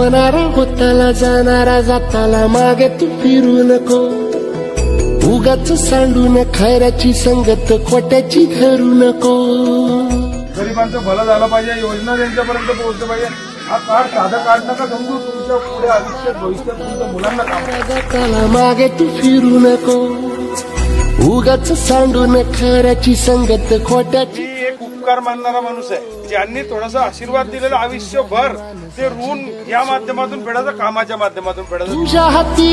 होणारा होताला जाणारा जाताला मागे तू फिरू नको. उगाच सांडून खैराची संगत खोट्याची धरू नको. गरिबांचं भलं झालं पाहिजे योजना त्यांच्यापर्यंत पोहोचलं पाहिजे. हा कार्ड साधं कार्ड नका समजू तुमच्यापुढे आयुष्यात भविष्यात तुमच्या मुलांना काम. जाताला मागे तू फिरू नको. उगाच सांडून खऱ्याची संगत खोट्याची उपकार मानणारा माणूस आहे. ज्यांनी थोडासा आशीर्वाद दिलेला आयुष्यभर ते ऋण या माध्यमातून फेडायचं कामाच्या माध्यमातून फेडायचं. हाती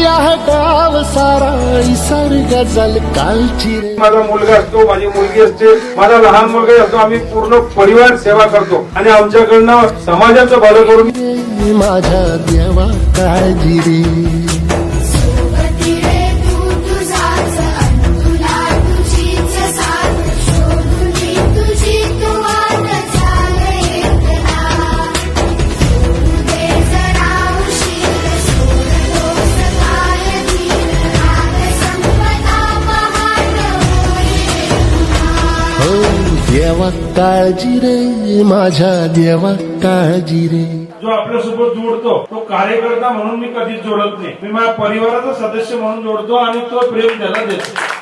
माझा मुलगा असतो माझी मुलगी असते. माझा लहान मुलगा असतो आम्ही पूर्ण परिवार सेवा करतो. आणि आमच्याकडनं समाजाचं भलं करून माझ्या देवा काळजी देवा काळजी रे माझ्या देवा काळजी रे. जो आपल्यासोबत जोडतो तो कार्यकर्ता म्हणून मी कधीच जोडत नाही. मी माझ्या परिवाराचा सदस्य म्हणून जोडतो आणि तो प्रेम त्याला देतो.